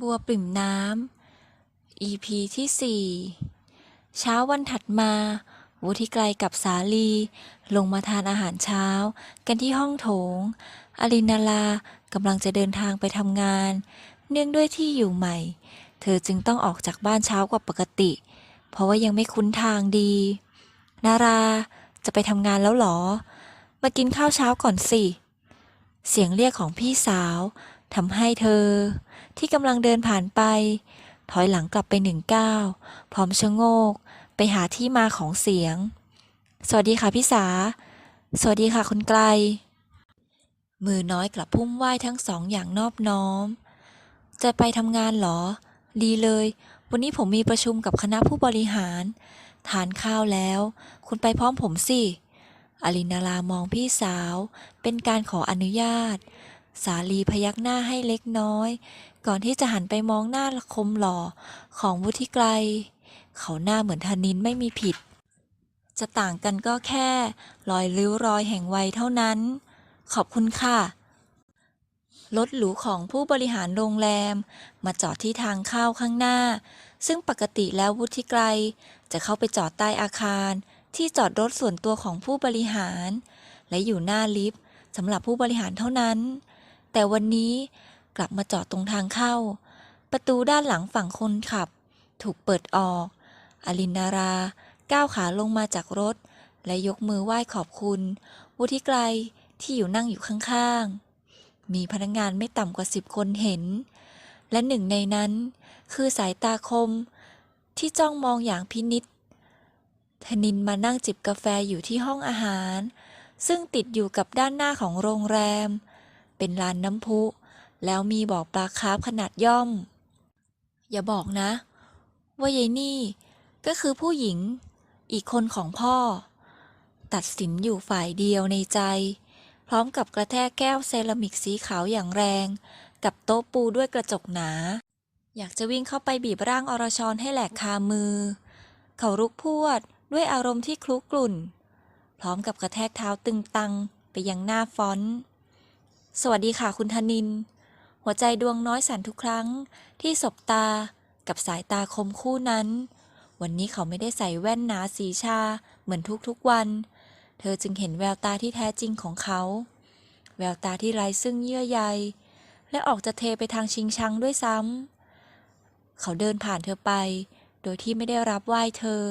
บัวปริ่มน้ำ EP ที่ 4 เช้าวันถัดมา วุฒิไกลกับสาลี ลงมาทานอาหารเช้า กันที่ห้องโถง อลินาลากำลังจะเดินทางไปทำงาน เนื่องด้วยที่อยู่ใหม่ เธอจึงต้องออกจากบ้านเช้ากว่าปกติ เพราะว่ายังไม่คุ้นทางดี นาราจะไปทำงานแล้วหรอ มากินข้าวเช้าก่อนสิ เสียงเรียกของพี่สาวทำให้เธอ ที่กำลังเดินผ่านไป ถอยหลังกลับไปหนึ่งก้าวพร้อมชะโงก ไปหาที่มาของเสียง สวัสดีค่ะพี่สา สวัสดีค่ะคุณไกล มือน้อยกลับพุ่มไหว้ทั้งสองอย่างนอบน้อม จะไปทำงานหรอ ดีเลย วันนี้ผมมีประชุมกับคณะผู้บริหาร ทานข้าวแล้ว คุณไปพร้อมผมสิอลินารามองพี่สาว เป็นการขออนุญาต สาลีพยักหน้าให้เล็กน้อย ก่อนที่จะหันไปมองหน้าคมหล่อของวุฒิไกลเขาหน้าเหมือนธนินไม่มีผิด จะต่างกันก็แค่ รอยริ้วรอยแห่งวัยเท่านั้น ขอบคุณค่ะ รถหรูของผู้บริหารโรงแรม มาจอดที่ทางเข้าข้างหน้า ซึ่งปกติแล้ววุฒิไกลจะเข้าไปจอดใต้อาคาร ที่จอดรถส่วนตัวของผู้บริหาร และอยู่หน้าลิฟต์สำหรับผู้บริหารเท่านั้น แต่วันนี้ กลับมาจอดตรงทางเข้า ประตูด้านหลังฝั่งคนขับ ถูกเปิดออก อลินนารา ก้าวขาลงมาจากรถ และยกมือไหว้ขอบคุณ วุฒิไกลที่อยู่นั่งอยู่ข้างๆ มีพนักงานไม่ต่ำกว่าสิบคนเห็น และหนึ่งในนั้น คือสายตาคม ที่จ้องมองอย่างพินิษธนินมานั่งจิบกาแฟอยู่ที่ห้องอาหาร ซึ่งติดอยู่กับด้านหน้าของโรงแรม เป็นลานน้ำพุ แล้วมีบ่อปลาคาร์ฟขนาดย่อม อย่าบอกนะ ว่ายายนี่ก็คือผู้หญิงอีกคนของพ่อ ตัดสินอยู่ฝ่ายเดียวในใจ พร้อมกับกระแทกแก้วเซรามิกสีขาวอย่างแรง กับโต๊ะปูด้วยกระจกหนา อยากจะวิ่งเข้าไปบีบร่างอรชรให้แหลกคามือ เขารุกพวดด้วยอารมณ์ที่คลุกกลุ่น พร้อมกับกระแทกเท้าตึงตังไปยังหน้าฟอนต์สวัสดีค่ะคุณธนิน หัวใจดวงน้อยสั่นทุกครั้ง ที่สบตากับสายตาคมคู่นั้น วันนี้เขาไม่ได้ใส่แว่นหนาสีชาเหมือนทุกๆวัน เธอจึงเห็นแววตาที่แท้จริงของเขา แววตาที่ไร้ซึ่งเยื่อใย และออกจะเทไปทางชิงชังด้วยซ้ำ เขาเดินผ่านเธอไป โดยที่ไม่ได้รับไหว้เธอ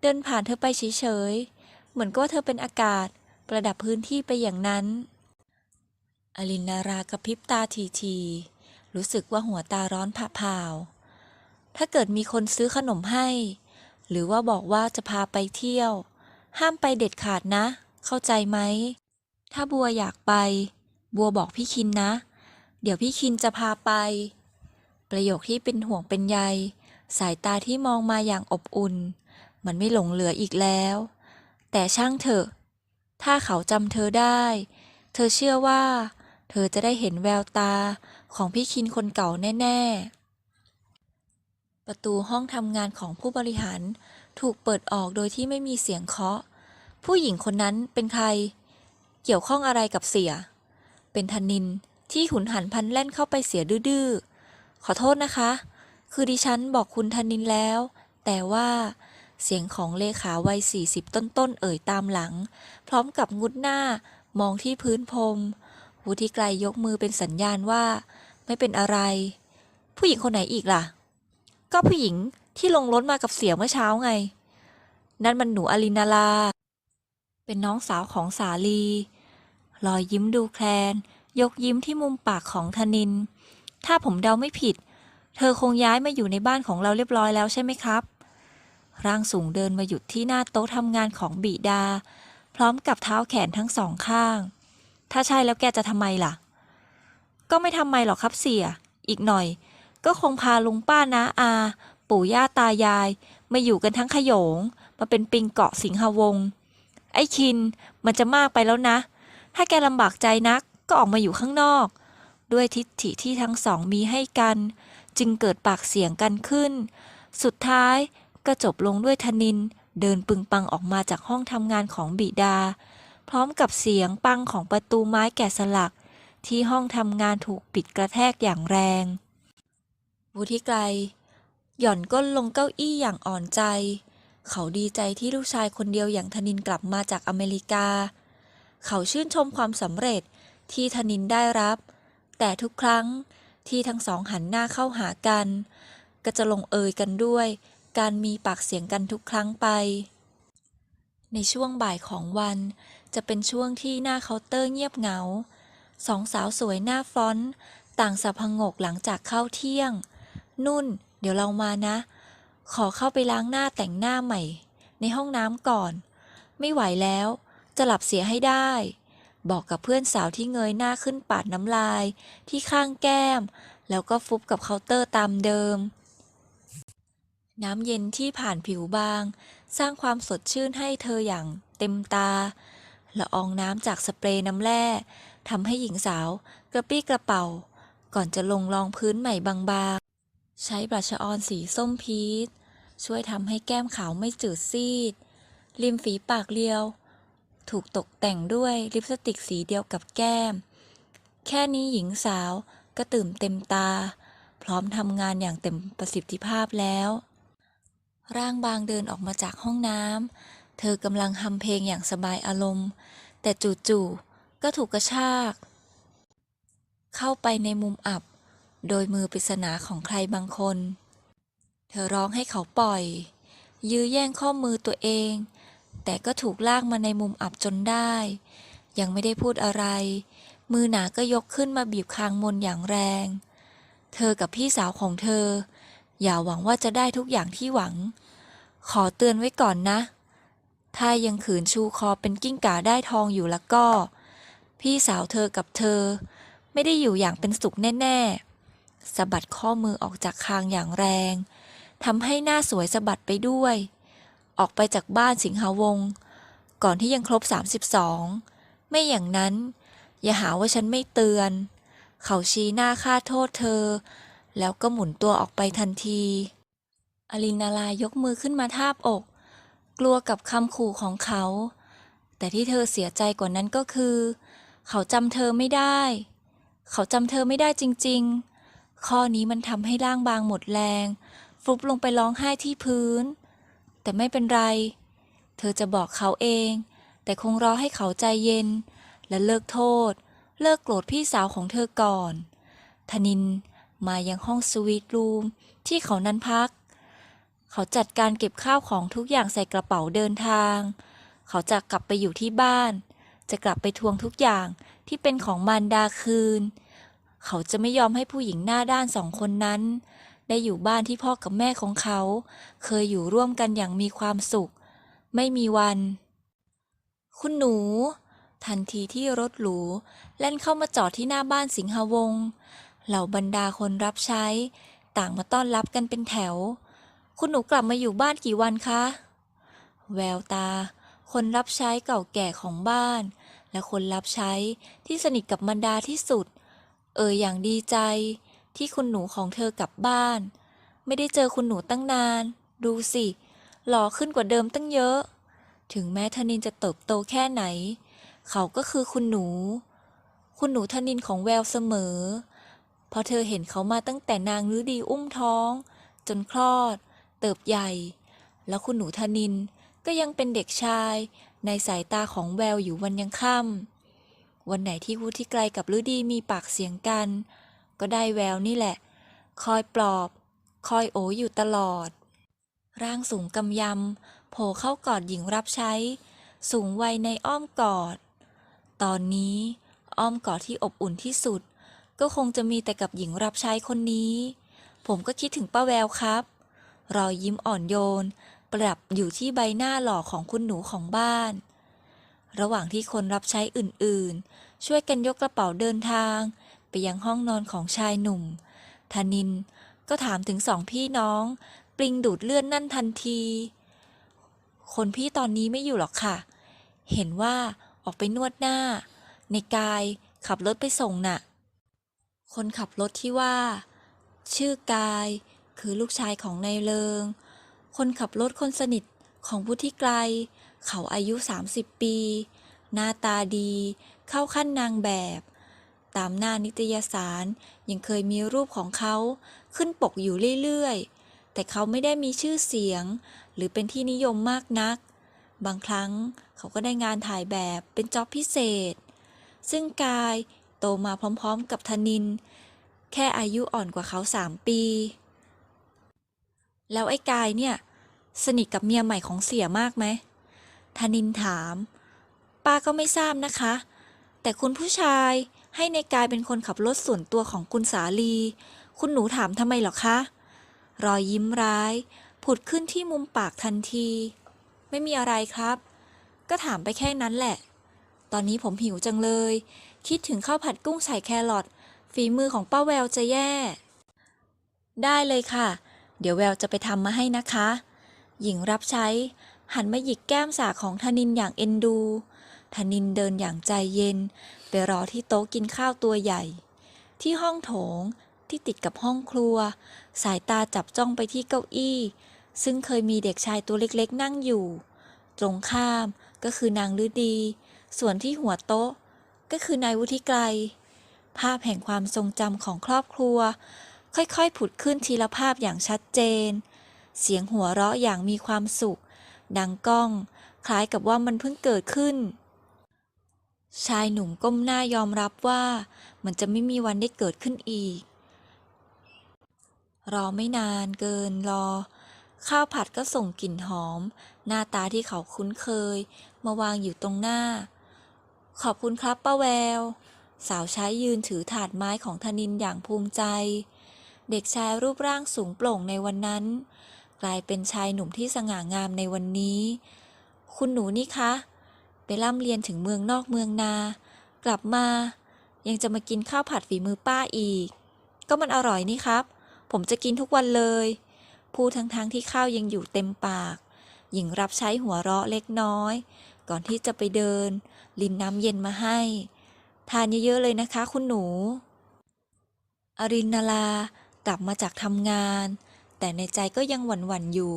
เดินผ่านเธอไปเฉยๆ เหมือนก็เธอเป็นอากาศ ประดับพื้นที่ไปอย่างนั้น อลินนารากระพริบตาทีๆรู้สึกว่าหัวตาร้อนผ่าผาว ถ้าเกิดมีคนซื้อขนมให้ หรือว่าบอกว่าจะพาไปเที่ยว ห้ามไปเด็ดขาดนะ เข้าใจไหม ถ้าบัวอยากไป บัวบอกพี่คินนะ เดี๋ยวพี่คินจะพาไป ประโยคที่เป็นห่วงเป็นใย สายตาที่มองมาอย่างอบอุ่น มันไม่หลงเหลืออีกแล้ว แต่ช่างเถอะ ถ้าเขาจำเธอได้ เธอเชื่อว่า เธอจะได้เห็นแววตาของพี่คินคนเก่าแน่ ๆ ประตูห้องทำงานของผู้บริหารถูกเปิดออกโดยที่ไม่มีเสียงเคาะ ผู้หญิงคนนั้นเป็นใคร เกี่ยวข้องอะไรกับเสีย เป็นธนินที่หุนหันพันแล่นเข้าไปเสียดื้อๆ ขอโทษนะคะ คือดิฉันบอกคุณธนินแล้ว แต่ว่าเสียงของเลขาวัยสี่สิบต้นๆ เอ่ยตามหลัง พร้อมกับงุดหน้ามองที่พื้นพรม วุฒิไกลยกมือเป็นสัญญาณว่า ไม่เป็นอะไร ผู้หญิงคนไหนอีกล่ะ ก็ผู้หญิงที่ลงรถมากับเสียเมื่อเช้าไง นั่นมันหนูอลินาลา เป็นน้องสาวของสาลีรอยยิ้มดูแคลน ยกยิ้มที่มุมปากของธนิน ถ้าผมเดาไม่ผิด เธอคงย้ายมาอยู่ในบ้านของเราเรียบร้อยแล้วใช่ไหมครับ ร่างสูงเดินมาหยุดที่หน้าโต๊ะทำงานของบิดา พร้อมกับเท้าแขนทั้งสองข้าง ถ้าใช่แล้วแกจะทำไมล่ะ ก็ไม่ทำไมหรอกครับเสีย อีกหน่อย ก็คงพาลุงป้านะอา ปู่ย่าตายาย มาอยู่กันทั้งขยง มาเป็นปิงเกาะสิงหวง ไอ้คิน มันจะมากไปแล้วนะ ถ้าแกลำบากใจนัก ก็ออกมาอยู่ข้างนอก ด้วยทิฏฐิที่ทั้งสองมีให้กัน จึงเกิดปากเสียงกันขึ้น สุดท้ายก็จบลงด้วยธนิน เดินปึงปังออกมาจากห้องทำงานของบิดา พร้อมกับเสียงปังของประตูไม้แกะสลัก ที่ห้องทำงานถูกปิดกระแทกอย่างแรง วุฒิไกรหย่อนก้นลงเก้าอี้อย่างอ่อนใจ เขาดีใจที่ลูกชายคนเดียวอย่างธนินกลับมาจากอเมริกา เขาชื่นชมความสำเร็จที่ธนินได้รับ แต่ทุกครั้งที่ทั้งสองหันหน้าเข้าหากัน ก็จะลงเอยกันด้วย การมีปากเสียงกันทุกครั้งไป ในช่วงบ่ายของวัน จะเป็นช่วงที่หน้าเคาน์เตอร์เงียบเหงา สองสาวสวยหน้าฟอนต์ ต่างสับพงกหลังจากเข้าเที่ยง นุ่น เดี๋ยวเรามานะ ขอเข้าไปล้างหน้าแต่งหน้าใหม่ ในห้องน้ำก่อน ไม่ไหวแล้ว จะหลับเสียให้ได้ บอกกับเพื่อนสาวที่เงยหน้าขึ้นปาดน้ำลาย ที่ข้างแก้ม แล้วก็ฟุบกับเคาน์เตอร์ตามเดิมน้ำเย็นที่ผ่านผิวบาง สร้างความสดชื่นให้เธออย่างเต็มตา ละอองน้ำจากสเปรย์น้ำแร่ทำให้หญิงสาวกระปี้กระเป๋า ก่อนจะลงรองพื้นใหม่บางๆ ใช้บลัชออนสีส้มพีชช่วยทำให้แก้มขาวไม่จืดซีด ริมฝีปากเรียว ถูกตกแต่งด้วยลิปสติกสีเดียวกับแก้ม แค่นี้หญิงสาวก็ตื่นเต็มตา พร้อมทำงานอย่างเต็มประสิทธิภาพแล้ว ร่างบางเดินออกมาจากห้องน้ำ เธอกำลังฮัมเพลงอย่างสบายอารมณ์ แต่จู่ๆก็ถูกกระชาก เข้าไปในมุมอับ โดยมือปริศนาของใครบางคน เธอร้องให้เขาปล่อย ยื้อแย่งข้อมือตัวเอง แต่ก็ถูกลากมาในมุมอับจนได้ ยังไม่ได้พูดอะไร มือหนาก็ยกขึ้นมาบีบคางมนอย่างแรง เธอกับพี่สาวของเธอ อย่าหวังว่าจะได้ทุกอย่างที่หวัง ขอเตือนไว้ก่อนนะ ถ้ายังขืนชูคอเป็นกิ้งก่าได้ทองอยู่แล้วก็ พี่สาวเธอกับเธอ ไม่ได้อยู่อย่างเป็นสุขแน่ๆสะบัดข้อมือออกจากคางอย่างแรงทำให้หน้าสวยสะบัดไปด้วย ออกไปจากบ้านสิงหาวง ก่อนที่ยังครบ 32 ไม่อย่างนั้น อย่าหาว่าฉันไม่เตือน เขาชี้หน้าฆ่าโทษเธอ แล้วก็หมุนตัวออกไปทันที อลินนาลายกมือขึ้นมาทาบอก กลัวกับคำขู่ของเขา แต่ที่เธอเสียใจกว่านั้นก็คือ เขาจำเธอไม่ได้ เขาจำเธอไม่ได้จริงๆ ข้อนี้มันทำให้ร่างบางหมดแรง ฟุบลงไปร้องไห้ที่พื้น แต่ไม่เป็นไร เธอจะบอกเขาเอง แต่คงรอให้เขาใจเย็น และเลิกโทษ เลิกโกรธพี่สาวของเธอก่อนธนินมายังห้องสวีทรูมที่เขานั้นพัก เขาจัดการเก็บข้าวของทุกอย่างใส่กระเป๋าเดินทาง เขาจะกลับไปอยู่ที่บ้าน จะกลับไปทวงทุกอย่างที่เป็นของมารดาคืน เขาจะไม่ยอมให้ผู้หญิงหน้าด้านสองคนนั้น ได้อยู่บ้านที่พ่อกับแม่ของเขา เคยอยู่ร่วมกันอย่างมีความสุข ไม่มีวัน คุณหนู ทันทีที่รถหรูแล่นเข้ามาจอดที่หน้าบ้านสิงหวงศ์เหล่าบรรดาคนรับใช้ ต่างมาต้อนรับกันเป็นแถว คุณหนูกลับมาอยู่บ้านกี่วันคะ แววตา คนรับใช้เก่าแก่ของบ้าน และคนรับใช้ที่สนิทกับบรรดาที่สุด เอ่ยอย่างดีใจ ที่คุณหนูของเธอกลับบ้าน ไม่ได้เจอคุณหนูตั้งนาน ดูสิ หล่อขึ้นกว่าเดิมตั้งเยอะ ถึงแม้ธนินจะเติบโตแค่ไหน เขาก็คือคุณหนู คุณหนูธนินของแววเสมอเพราะเธอเห็นเขามาตั้งแต่นางฤดีอุ้มท้อง จนคลอด เติบใหญ่ แล้วคุณหนูธนินก็ยังเป็นเด็กชายในสายตาของแววอยู่วันยังค่ำวันไหนที่วุฒิไกลกับฤดีมีปากเสียงกัน ก็ได้แววนี่แหละ คอยปลอบ คอยโออยู่ตลอด ร่างสูงกำยำโผล่เข้ากอดหญิงรับใช้ สูงวัยในอ้อมกอด ตอนนี้อ้อมกอดที่อบอุ่นที่สุด ก็คงจะมีแต่กับหญิงรับใช้คนนี้ ผมก็คิดถึงป้าแววครับ รอยยิ้มอ่อนโยน ประดับอยู่ที่ใบหน้าหล่อของคุณหนูของบ้าน ระหว่างที่คนรับใช้อื่นๆ ช่วยกันยกกระเป๋าเดินทาง ไปยังห้องนอนของชายหนุ่มธนินก็ถามถึงสองพี่น้องปลิงดูดเลือดนั่นทันที คนพี่ตอนนี้ไม่อยู่หรอกค่ะ เห็นว่าออกไปนวดหน้า ในกายขับรถไปส่งน่ะ คนขับรถที่ว่า ชื่อกาย คือลูกชายของนายเลิง คนขับรถคนสนิทของผู้ที่ไกล เขาอายุ 30 ปี หน้าตาดี เข้าขั้นนางแบบ ตามหน้านิตยสารยังเคยมีรูปของเขาขึ้นปกอยู่เรื่อยๆ แต่เขาไม่ได้มีชื่อเสียง หรือเป็นที่นิยมมากนัก บางครั้งเขาก็ได้งานถ่ายแบบเป็นจ็อบพิเศษ ซึ่งกายโตมาพร้อมๆกับธนิน แค่อายุอ่อนกว่าเขาสามปี แล้วไอ้กายเนี่ย สนิทกับเมียใหม่ของเสียมากไหมธนินถาม ป้าก็ไม่ทราบนะคะ แต่คุณผู้ชายให้ในกายเป็นคนขับรถส่วนตัวของคุณสาลี คุณหนูถามทำไมหรอคะ รอยยิ้มร้าย ผุดขึ้นที่มุมปากทันที ไม่มีอะไรครับ ก็ถามไปแค่นั้นแหละ ตอนนี้ผมหิวจังเลย คิดถึงข้าวผัดกุ้งใส่แครอทฝีมือของป้าแววจะแย่ ได้เลยค่ะ เดี๋ยวแววจะไปทำมาให้นะคะ หญิงรับใช้ หันมาหยิกแก้มสาของธนินอย่างเอ็นดู ธนินเดินอย่างใจเย็น ไปรอที่โต๊ะกินข้าวตัวใหญ่ ที่ห้องโถงที่ติดกับห้องครัว สายตาจับจ้องไปที่เก้าอี้ ซึ่งเคยมีเด็กชายตัวเล็กๆ นั่งอยู่ ตรงข้ามก็คือนางฤดี ส่วนที่หัวโต๊ะ ก็คือนายวุฒิไกรภาพแห่งความทรงจำของครอบครัว ค่อยๆ ผุดขึ้นทีละภาพอย่างชัดเจน เสียงหัวเราะอย่างมีความสุข ดังก้อง คล้ายกับว่ามันเพิ่งเกิดขึ้น ชายหนุ่มก้มหน้ายอมรับว่า มันจะไม่มีวันได้เกิดขึ้นอีก รอไม่นานเกินรอ ข้าวผัดก็ส่งกลิ่นหอม หน้าตาที่เขาคุ้นเคย มาวางอยู่ตรงหน้า ขอบคุณครับป้าแววสาวใช้ยืนถือถาดไม้ของธนินอย่างภูมิใจ เด็กชายรูปร่างสูงโปร่งในวันนั้น กลายเป็นชายหนุ่มที่สง่างามในวันนี้ คุณหนูนี่คะ ไปร่ำเรียนถึงเมืองนอกเมืองนา กลับมา ยังจะมากินข้าวผัดฝีมือป้าอีก ก็มันอร่อยนี่ครับ ผมจะกินทุกวันเลย พูดทั้งๆทที่ข้าวยังอยู่เต็มปาก หญิงรับใช้หัวเราะเล็กน้อย ก่อนที่จะไปเดิน ลินน้ำเย็นมาให้ ทานเยอะๆเลยนะคะ คุณหนู อรินนาลา กลับมาจากทำงาน แต่ในใจก็ยังหวั่นๆอยู่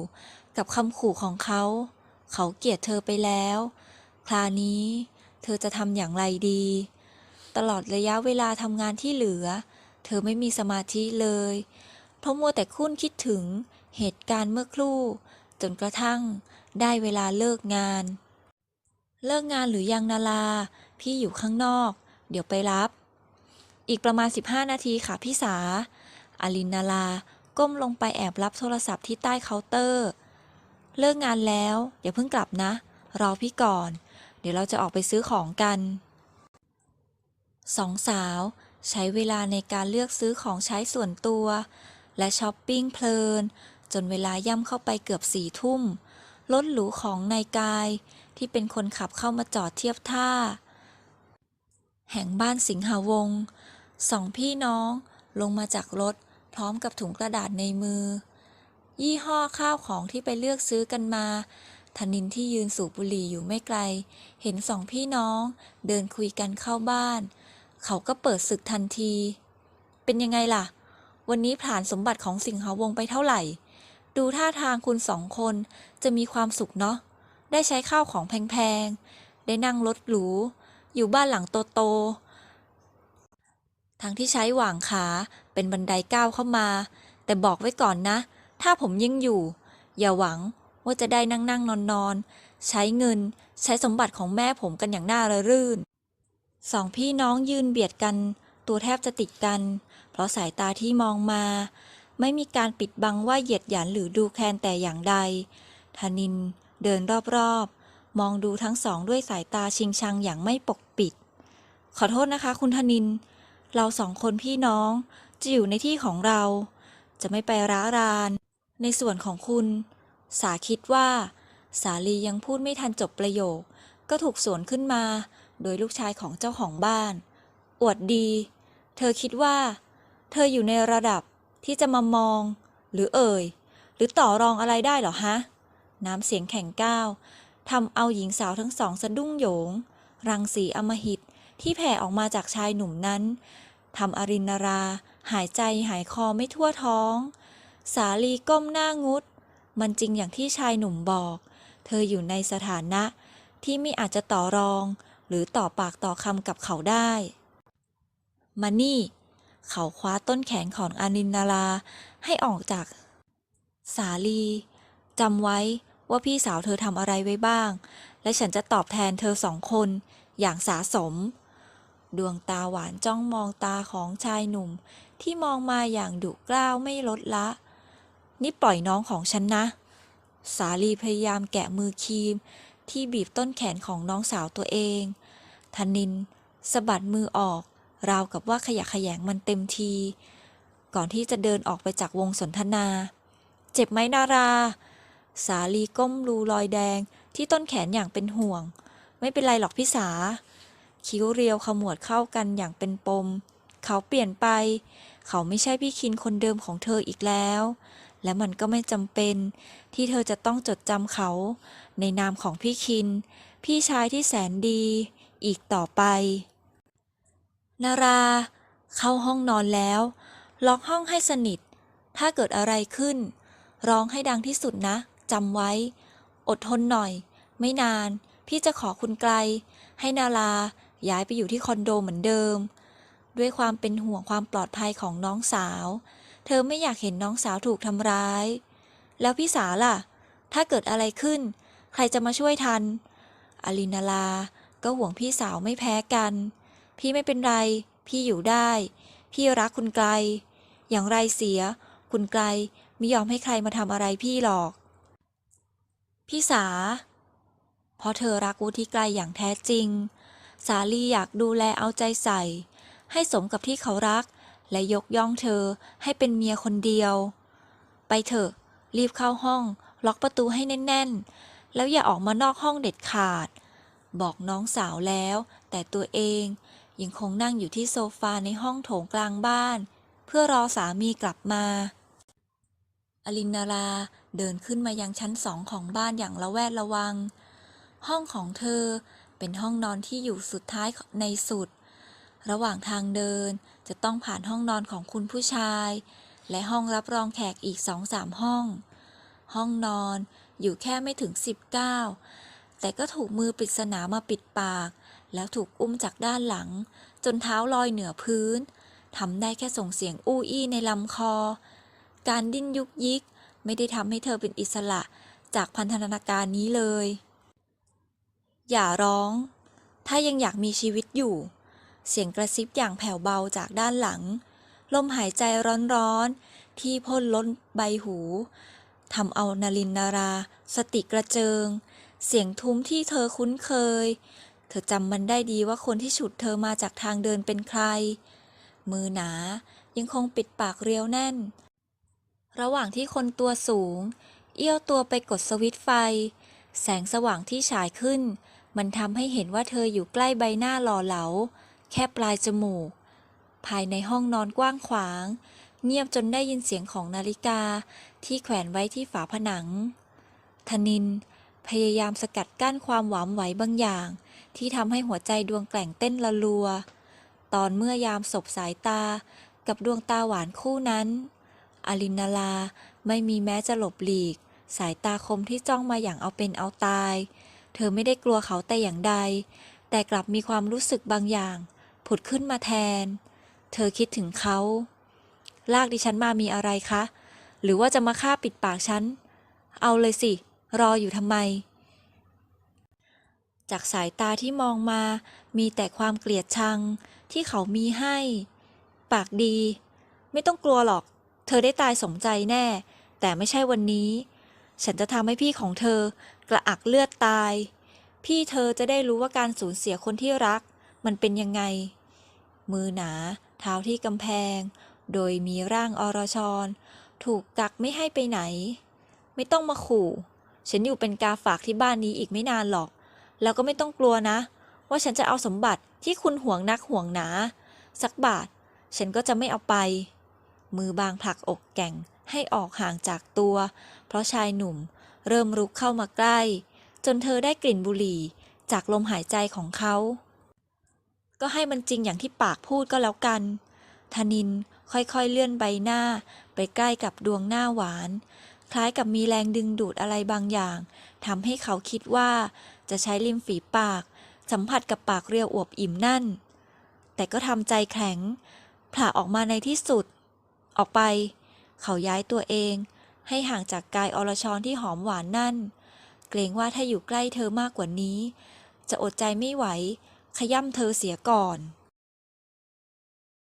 กับคำขู่ของเขา เขาเกลียดเธอไปแล้ว คราวนี้ เธอจะทำอย่างไรดี ตลอดระยะเวลาทำงานที่เหลือ เธอไม่มีสมาธิเลย เพราะมัวแต่คุ้นคิดถึงเหตุการณ์เมื่อครู่ จนกระทั่งได้เวลาเลิกงาน เลิกงานหรือยังนาลา พี่อยู่ข้างนอก เดี๋ยวไปรับ อีกประมาณ 15 นาทีค่ะพี่สา อารินนาลาก้มลงไปแอบรับโทรศัพท์ที่ใต้เคาน์เตอร์ เลิกงานแล้วอย่าเพิ่งกลับนะ รอพี่ก่อน เดี๋ยวเราจะออกไปซื้อของกันสองสาว ใช้เวลาในการเลือกซื้อของใช้ส่วนตัว และช้อปปิ้งเพลิน จนเวลาย่ำเข้าไปเกือบสี่ทุ่มรถหรูของนายกาย ที่เป็นคนขับเข้ามาจอดเทียบท่า แห่งบ้านสิงหาวงสองพี่น้องลงมาจากรถ พร้อมกับถุงกระดาษในมือ ยี่ห้อข้าวของที่ไปเลือกซื้อกันมาธนินที่ยืนสูบบุหรี่อยู่ไม่ไกล เห็นสองพี่น้อง เดินคุยกันเข้าบ้าน เขาก็เปิดศึกทันที เป็นยังไงล่ะ วันนี้ผ่านสมบัติของสิงหาวงไปเท่าไหร่ ดูท่าทางคุณสองคนจะมีความสุขเนาะ ได้ใช้ข้าวของแพงๆ ได้นั่งรถหรู อยู่บ้านหลังโตๆทั้งที่ใช้หว่างขา เป็นบันไดก้าวเข้ามา แต่บอกไว้ก่อนนะ ถ้าผมยังอยู่ อย่าหวังว่าจะได้นั่งนั่งนอนนอนใช้เงินใช้สมบัติของแม่ผมกันอย่างน่าระรื่น สองพี่น้องยืนเบียดกัน ตัวแทบจะติดกัน เพราะสายตาที่มองมา ไม่มีการปิดบังว่าเหยียดหยันหรือดูแคลนแต่อย่างใดธนินเดินรอบๆ มองดูทั้งสองด้วยสายตาชิงชังอย่างไม่ปกปิด ขอโทษนะคะคุณธนิน เราสองคนพี่น้อง จะอยู่ในที่ของเรา จะไม่ไปร้าราน ในส่วนของคุณ สาคิดว่า สาลียังพูดไม่ทันจบประโยค ก็ถูกสวนขึ้นมา โดยลูกชายของเจ้าของบ้าน อวดดี เธอคิดว่า เธออยู่ในระดับที่จะมามอง หรือเอ่ย หรือต่อรองอะไรได้เหรอฮะ น้ำเสียงแข็งก้าวทำเอาหญิงสาวทั้งสองสะดุ้งโหยง รังสีอมหิตที่แผ่ออกมาจากชายหนุ่มนั้น ทำอรินนารา หายใจหายคอไม่ทั่วท้อง สาลีก้มหน้างุด มันจริงอย่างที่ชายหนุ่มบอก เธออยู่ในสถานะที่ไม่อาจจะต่อรอง หรือต่อปากต่อคำกับเขาได้มานี่ เขาคว้าต้นแขนของอานินนารา ให้ออกจาก สาลีจำไว้ว่าพี่สาวเธอทำอะไรไว้บ้าง และฉันจะตอบแทนเธอสองคนอย่างสาสม ดวงตาหวานจ้องมองตาของชายหนุ่ม ที่มองมาอย่างดุกล้าวไม่ลดละ นี่ปล่อยน้องของฉันนะ สาลีพยายามแกะมือครีม ที่บีบต้นแขนของน้องสาวตัวเองธนินสะบัดมือออก ราวกับว่าขยะแขยงมันเต็มที ก่อนที่จะเดินออกไปจากวงสนทนา เจ็บไหมนารา สาลีก้มรูรอยแดงที่ต้นแขนอย่างเป็นห่วง ไม่เป็นไรหรอกพี่สา คิ้วเรียวขมวดเข้ากันอย่างเป็นปม เขาเปลี่ยนไป เขาไม่ใช่พี่คินคนเดิมของเธออีกแล้ว และมันก็ไม่จำเป็น ที่เธอจะต้องจดจำเขา ในนามของพี่คิน พี่ชายที่แสนดี อีกต่อไป นารา เข้าห้องนอนแล้ว ล็อกห้องให้สนิท ถ้าเกิดอะไรขึ้น ร้องให้ดังที่สุดนะจำไว้ อดทนหน่อย ไม่นาน พี่จะขอคุณไกล ให้นารา ย้ายไปอยู่ที่คอนโดเหมือนเดิม ด้วยความเป็นห่วงความปลอดภัยของน้องสาว เธอไม่อยากเห็นน้องสาวถูกทำร้าย แล้วพี่สาล่ะ ถ้าเกิดอะไรขึ้น ใครจะมาช่วยทัน อลินาลา ก็ห่วงพี่สาวไม่แพ้กัน พี่ไม่เป็นไร พี่อยู่ได้ พี่รักคุณไกล อย่างไรเสีย คุณไกลไม่ยอมให้ใครมาทำอะไรพี่หรอก พี่สา เพราะเธอรักวุฒิไกลอย่างแท้จริง สาลีอยากดูแลเอาใจใส่ ให้สมกับที่เขารัก และยกย่องเธอให้เป็นเมียคนเดียว ไปเถอะ รีบเข้าห้อง ล็อกประตูให้แน่น ๆ แล้วอย่าออกมานอกห้องเด็ดขาด บอกน้องสาวแล้ว แต่ตัวเองยังคงนั่งอยู่ที่โซฟาในห้องโถงกลางบ้าน เพื่อรอสามีกลับมา อลินนาราเดินขึ้นมายังชั้นสองของบ้านอย่างระแวดระวัง ห้องของเธอ เป็นห้องนอนที่อยู่สุดท้ายในสุด ระหว่างทางเดินจะต้องผ่านห้องนอนของคุณผู้ชาย และห้องรับรองแขกอีกสองสามห้อง ห้องนอนอยู่แค่ไม่ถึง 19 แต่ก็ถูกมือปริศนามาปิดปาก แล้วถูกอุ้มจากด้านหลัง จนเท้าลอยเหนือพื้นทำได้แค่ส่งเสียงอู้อี้ในลำคอ การดิ้นยุกยิก ไม่ได้ทำให้เธอเป็นอิสระจากพันธนาการนี้เลย อย่าร้อง ถ้ายังอยากมีชีวิตอยู่ เสียงกระซิบอย่างแผ่วเบาจากด้านหลัง ลมหายใจร้อนๆ ที่พ่นล้นใบหูทำเอานารินนารา สติกระเจิง เสียงทุ้มที่เธอคุ้นเคย เธอจำมันได้ดีว่าคนที่ฉุดเธอมาจากทางเดินเป็นใคร มือหนายังคงปิดปากเรียวแน่น ระหว่างที่คนตัวสูง เอี้ยวตัวไปกดสวิตไฟ แสงสว่างที่ฉายขึ้น มันทำให้เห็นว่าเธออยู่ใกล้ใบหน้าหล่อเหลา แค่ปลายจมูก ภายในห้องนอนกว้างขวาง เงียบจนได้ยินเสียงของนาฬิกาที่แขวนไว้ที่ฝาผนัง ธนิน พยายามสกัดกั้นความหวามไหวบางอย่าง ที่ทำให้หัวใจดวงแกล่งเต้นละลัว ตอนเมื่อยามสบสายตากับดวงตาหวานคู่นั้นอลินนาลาไม่มีแม้จะหลบหลีก สายตาคมที่จ้องมาอย่างเอาเป็นเอาตาย เธอไม่ได้กลัวเขาแต่อย่างใด แต่กลับมีความรู้สึกบางอย่าง ผุดขึ้นมาแทน เธอคิดถึงเขา ลากดิฉันมามีอะไรคะ หรือว่าจะมาฆ่าปิดปากฉัน เอาเลยสิ รออยู่ทำไม จากสายตาที่มองมา มีแต่ความเกลียดชัง ที่เขามีให้ ปากดี ไม่ต้องกลัวหรอก เธอได้ตายสมใจแน่ แต่ไม่ใช่วันนี้ ฉันจะทำให้พี่ของเธอ กระอักเลือดตาย พี่เธอจะได้รู้ว่าการสูญเสียคนที่รัก มันเป็นยังไง มือหนา เท้าที่กำแพง โดยมีร่างอรชร ถูกกักไม่ให้ไปไหน ไม่ต้องมาขู่ ฉันอยู่เป็นกาฝากที่บ้านนี้อีกไม่นานหรอก แล้วก็ไม่ต้องกลัวนะ ว่าฉันจะเอาสมบัติที่คุณห่วงนักห่วงหนา สักบาท ฉันก็จะไม่เอาไป มือบางผลักอกแก่งให้ออกห่างจากตัว เพราะชายหนุ่ม เริ่มรุกเข้ามาใกล้ จนเธอได้กลิ่นบุหรี่ จากลมหายใจของเขา ก็ให้มันจริงอย่างที่ปากพูดก็แล้วกันธนินค่อยๆเลื่อนใบหน้า ไปใกล้กับดวงหน้าหวาน คล้ายกับมีแรงดึงดูดอะไรบางอย่างทำให้เขาคิดว่าจะใช้ริมฝีปาก สัมผัสกับปากเรียวอวบอิ่มนั่น แต่ก็ทำใจแข็งผละออกมาในที่สุด ออกไป เขาย้ายตัวเอง ให้ห่างจากกายอรชรที่หอมหวานนั่น เกรงว่าถ้าอยู่ใกล้เธอมากกว่านี้ จะอดใจไม่ไหว ขย่ำเธอเสียก่อน